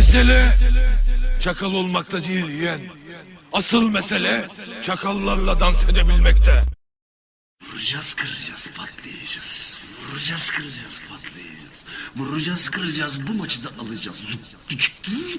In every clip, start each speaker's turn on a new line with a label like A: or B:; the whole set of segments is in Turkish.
A: Mesele çakal olmakta değil yeğen. Asıl mesele çakallarla dans edebilmekte.
B: Vuracağız kıracağız patlayacağız. Vuracağız kıracağız patlayacağız. Vuracağız kıracağız bu maçı da alacağız.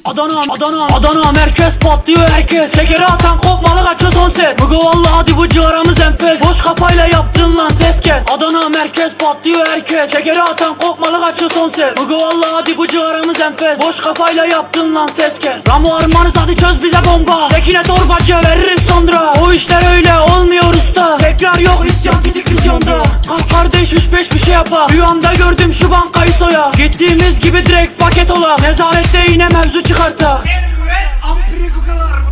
C: Adana, Adana, Adana merkez patlıyor herkes Şekeri atan kopmalı kaçıyor son ses Bugü valla hadi bu ciğaramız enfes Boş kafayla yaptın lan ses kes Adana merkez patlıyor herkes Şekeri atan kopmalı kaçıyor son ses. Bugü valla hadi bu ciğaramız enfes. Boş kafayla yaptın lan ses kes. Ramo armanız hadi çöz bize bomba. Tekine torbacı veririz sonra O işler öyle olmuyor usta. Tekrar yok isyan gidik vizyonda. Kalk kardeş üç beş bir şey yapa. Rüyamda gördüm şu bankayı soya. Gittiğimiz gibi direkt paket ola. Nezarette yine mevzu çıkarta.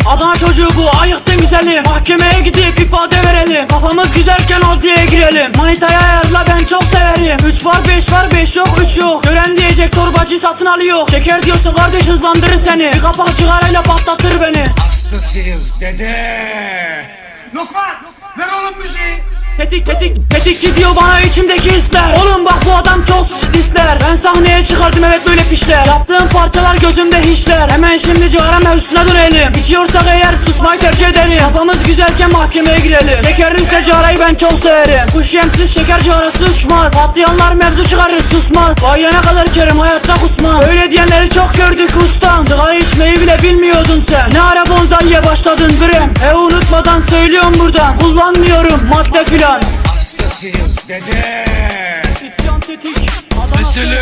C: Adana çocuğu bu ayıktın güzelim Mahkemeye gidip ifade verelim. Kafamız güzelken adliyeye girelim. Manitaya ayarla ben çok severim 3 var 5 var 5 yok 3 yok. Gören diyecek torbacı satın alıyor. Şeker diyorsun kardeş hızlandırır seni. Bir kapak cigarayla patlatır beni.
B: Hastasıyız dede.
D: Lokman ver oğlum müziği.
C: Tetik tetik tetikçi diyor bana içimdeki hisler. Oğlum bak bu adam çok disler Ben sahneye çıkardım evet böyle pişler. Yaptığım parçalar gözümde hiçler Hemen şimdi cigara mevzusuna dönelim. İçiyorsak eğer susmayı tercih edelim. Kafamız güzelken mahkemeye girelim. Şekerin üstüne cigarayı ben çok severim. Kuş yemsiz şeker cigarası uçmaz. Patlayanlar mevzu çıkarır susmaz. Vay ne kadar içerim hayatta kusmam. Öyle diyenleri çok gördük ustam. Sigara içmeyi bile bilmiyordun sen. Ne ara bonzaiye başladın birem? E unutmadan söylüyorum buradan. Kullanmıyorum madde filan.
B: Hastasıyız dede.
C: İsyan tetik
A: Mesele